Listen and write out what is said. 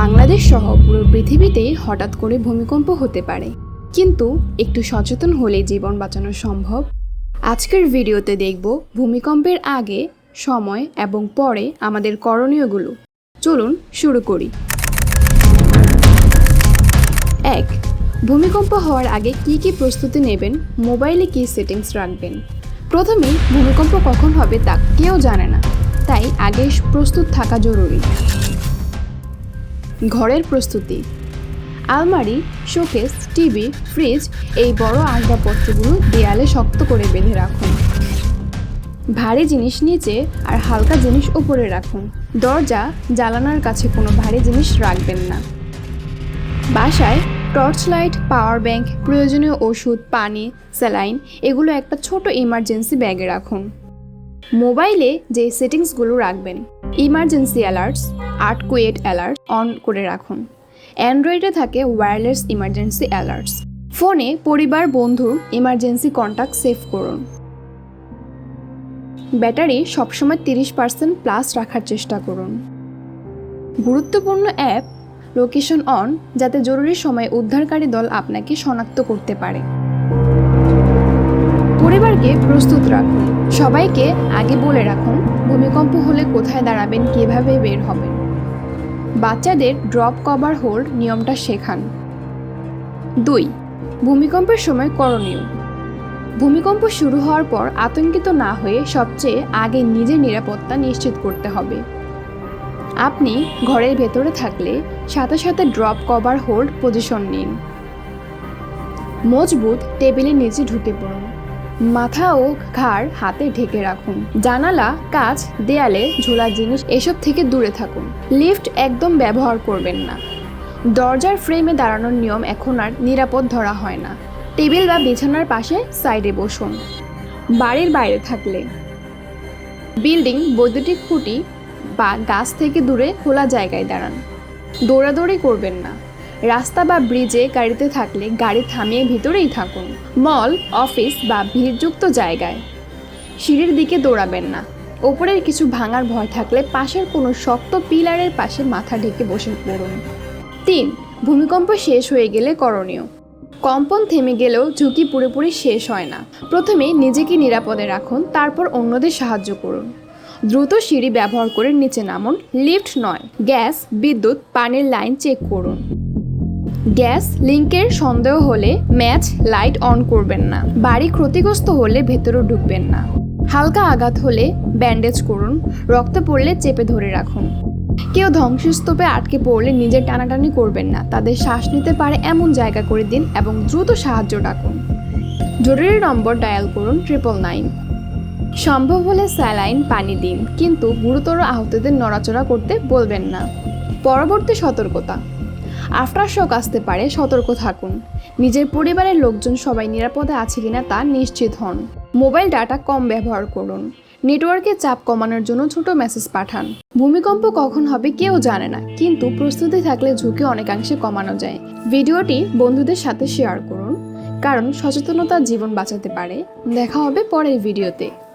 বাংলাদেশ সহ পুরো পৃথিবীতে হঠাৎ করে ভূমিকম্প হতে পারে। কিন্তু একটু সচেতন হলে জীবন বাঁচানো সম্ভব। আজকের ভিডিওতে দেখব ভূমিকম্পের আগে, সময় এবং পরে আমাদের করণীয়গুলো। চলুন শুরু করি। এক, ভূমিকম্প হওয়ার আগে কি কি প্রস্তুতি নেবেন, মোবাইলে কি সেটিংস রাখবেন? প্রথমেই, ভূমিকম্প কখন হবে তা কেউ জানে না। তাই আগে প্রস্তুত থাকা জরুরি। ঘরের প্রস্তুতি। আলমারি, শোকেস, টিভি, ফ্রিজ এই বড় আসবাবপত্রগুলো দেয়ালে শক্ত করে বেঁধে রাখুন। ভারী জিনিস নিচে আর হালকা জিনিস উপরে রাখুন। দরজা জ্বালানার কাছে কোনো ভারী জিনিস রাখবেন না। বাসায় টর্চ লাইট পাওয়ার ব্যাংক, প্রয়োজনীয় ওষুধ, পানি, স্যালাইন এগুলো একটা ছোট ইমার্জেন্সি ব্যাগে রাখুন। মোবাইলে যে সেটিংসগুলো রাখবেন। Emergency alerts earthquake alert on করে রাখুন। অ্যান্ড্রয়েডে থাকে ওয়্যারলেস ইমার্জেন্সি অ্যালার্টস। ফোনে পরিবার, বন্ধু, ইমার্জেন্সি কন্ট্যাক্ট সেভ করুন। ব্যাটারি সবসময় তিরিশ পার্সেন্ট প্লাস রাখার চেষ্টা করুন। গুরুত্বপূর্ণ অ্যাপ লোকেশন অন, যাতে জরুরি সময়ে উদ্ধারকারী দল আপনাকে শনাক্ত করতে পারে। পরিবারকে প্রস্তুত রাখুন। সবাইকে আগে বলে রাখুন, ভূমিকম্প হলে কোথায় দাঁড়াবেন, কীভাবে বের হবেন। বাচ্চাদের ড্রপ কভার হোল্ড নিয়মটা শেখান। দুই, ভূমিকম্পের সময় করণীয়। ভূমিকম্প শুরু হওয়ার পর আতঙ্কিত না হয়ে সবচেয়ে আগে নিজের নিরাপত্তা নিশ্চিত করতে হবে। আপনি ঘরের ভেতরে থাকলে সাথে সাথে ড্রপ কভার হোল্ড পজিশন নিন। মজবুত টেবিলের নিচে ঢুকে পড়ুন। মাথা ও ঘাড় হাতে ঢেকে রাখুন। জানালা, কাচ, দেয়ালে ঝোলা জিনিস এসব থেকে দূরে থাকুন। লিফট একদম ব্যবহার করবেন না। দরজার ফ্রেমে দাঁড়ানোর নিয়ম এখন আর নিরাপদ ধরা হয় না। টেবিল বা বিছানার পাশে সাইডে বসুন। বাড়ির বাইরে থাকলে। বিল্ডিং, বৈদ্যুতিক খুঁটি বা গাছ থেকে দূরে খোলা জায়গায় দাঁড়ান। দৌড়াদৌড়ি করবেন না। রাস্তা বা ব্রিজে গাড়িতে থাকলে গাড়ি থামিয়ে ভিতরেই থাকুন। মল, অফিস বা ভিড়যুক্ত জায়গায়। সিঁড়ির দিকে দৌড়াবেন না। ওপরের কিছু ভাঙার ভয় থাকলে পাশের কোনো শক্ত পিলারের পাশে মাথা ঢেকে বসে পড়ুন। তিন, ভূমিকম্প শেষ হয়ে গেলে করণীয়। কম্পন থেমে গেলেও ঝুঁকি পুরোপুরি শেষ হয় না। প্রথমে নিজেকে নিরাপদে রাখুন, তারপর অন্যদের সাহায্য করুন। দ্রুত সিঁড়ি ব্যবহার করে নিচে নামুন, লিফট নয়, গ্যাস, বিদ্যুৎ, পানির লাইন চেক করুন। গ্যাস লিঙ্কের সন্দেহ হলে ম্যাচ লাইট অন করবেন না। বাড়ি ক্ষতিগ্রস্ত হলে ভেতরে ঢুকবেন না। হালকা আঘাত হলে ব্যান্ডেজ করুন। রক্ত পড়লে চেপে ধরে রাখুন। কেউ ধ্বংসস্তূপে আটকে পড়লে নিজের টানাটানি করবেন না। তাদের শ্বাস নিতে পারে এমন জায়গা করে দিন এবং দ্রুত সাহায্য ডাকুন। জরুরি নম্বর ডায়াল করুন ট্রিপল নাইন। সম্ভব হলে স্যালাইন পানি দিন, কিন্তু গুরুতর আহতদের নড়াচড়া করতে বলবেন না। পরবর্তী সতর্কতা। আফটার শক আসতে পারে, সতর্ক থাকুন। নিজের পরিবারের লোকজন সবাই নিরাপদে আছে কিনা তা নিশ্চিত হন। মোবাইল ডাটা কম ব্যবহার করুন। নেটওয়ার্কে চাপ কমানোর জন্য ছোট মেসেজ পাঠান। ভূমিকম্প কখন হবে কেউ জানে না, কিন্তু প্রস্তুতি থাকলে ঝুঁকি অনেকাংশে কমানো যায়। ভিডিওটি বন্ধুদের সাথে শেয়ার করুন, কারণ সচেতনতা জীবন বাঁচাতে পারে। দেখা হবে পরের ভিডিওতে।